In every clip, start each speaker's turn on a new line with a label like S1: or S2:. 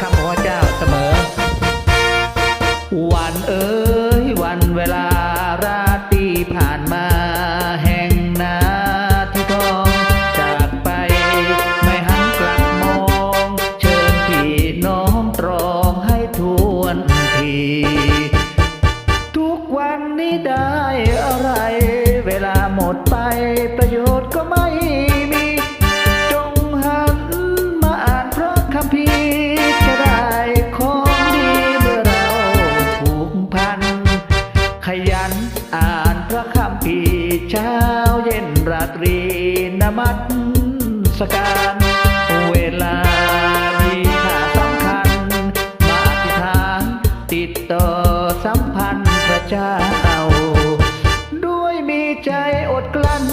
S1: คำของพระเจ้าเสมอ วันเอ๋ยวันเวลาราตรีผ่านมาแห่งนาที่ทองจากไป ไม่หันกลับมอง เชิญพี่น้องตรองให้ทวนที ทุกวันนี้ได้อะไร เวลาหมดไปประโยชน์ อ่านพระคำพีเช้าเย็นราตรีนมัสการเวลามีค่าสำคัญ มาอธิษฐานติดต่อสัมพันธ์พระเจ้า ด้วยมีใจอดกลั้น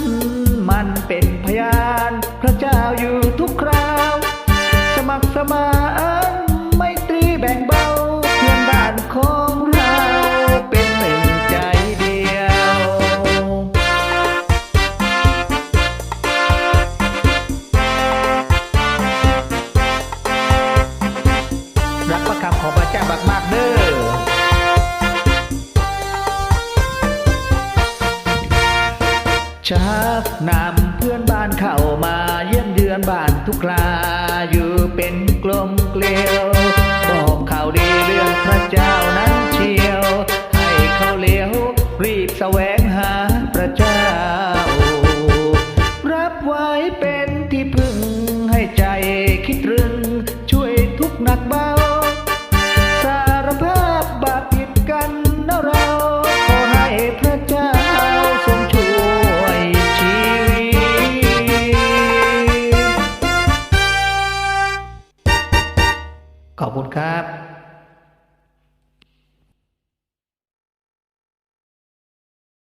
S1: รักประคำของพระเจ้ามากมากเด้อชากนำเพื่อนบ้านเข้ามาเยี่ยมเยือนบ้านทุกคราอยู่เป็นกลมเกลียวบอกข่าวดีเรื่องพระเจ้านั้นเชียว ให้เขาเลี้ยวรีบแสวงหาพระเจ้า รับไว้เป็นที่พึ่งให้ใจคิดรึง ช่วยทุกหนักเบา ขอบคุณครับ